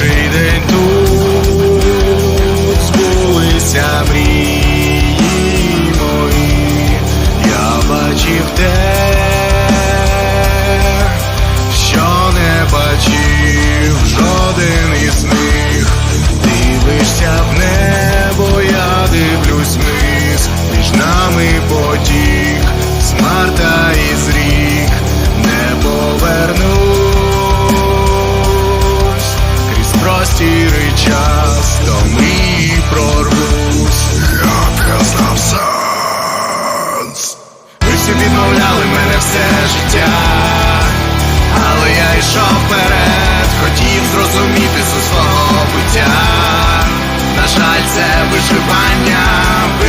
Перший день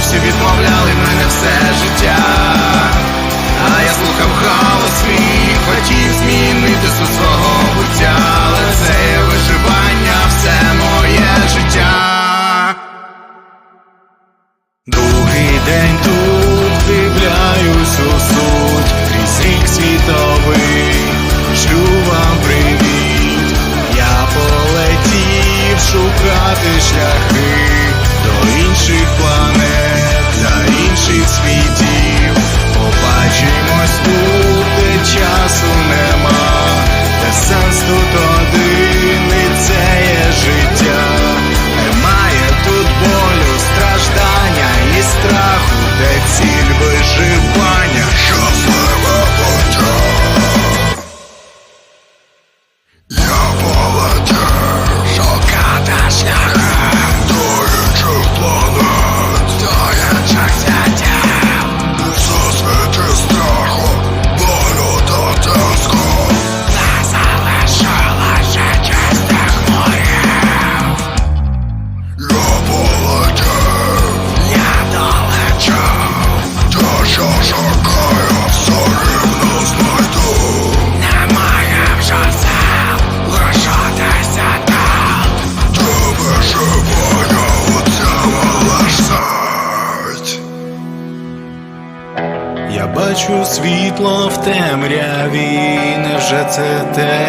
всі відмовляли мене все життя. А я слухав голос свій, хотів змінити суть свого буття, але це виживання, все моє життя. Другий день тут вдивляюсь у суть, крізь рік світовий, шлю вам привіт. Я полетів шукати шляхи до інших планет treats we. Я бачу світло в темряві, невже це те,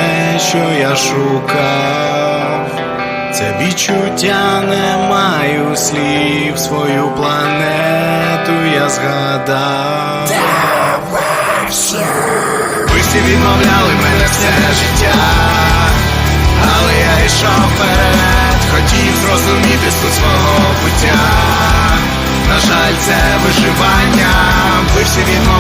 що я шукав? Це відчуття не маю слів, свою планету я згадав. Ви всі відмовляли мене все життя, але я йшов вперед, хотів зрозуміти суть свого буття. На жаль, це виживання, ви всі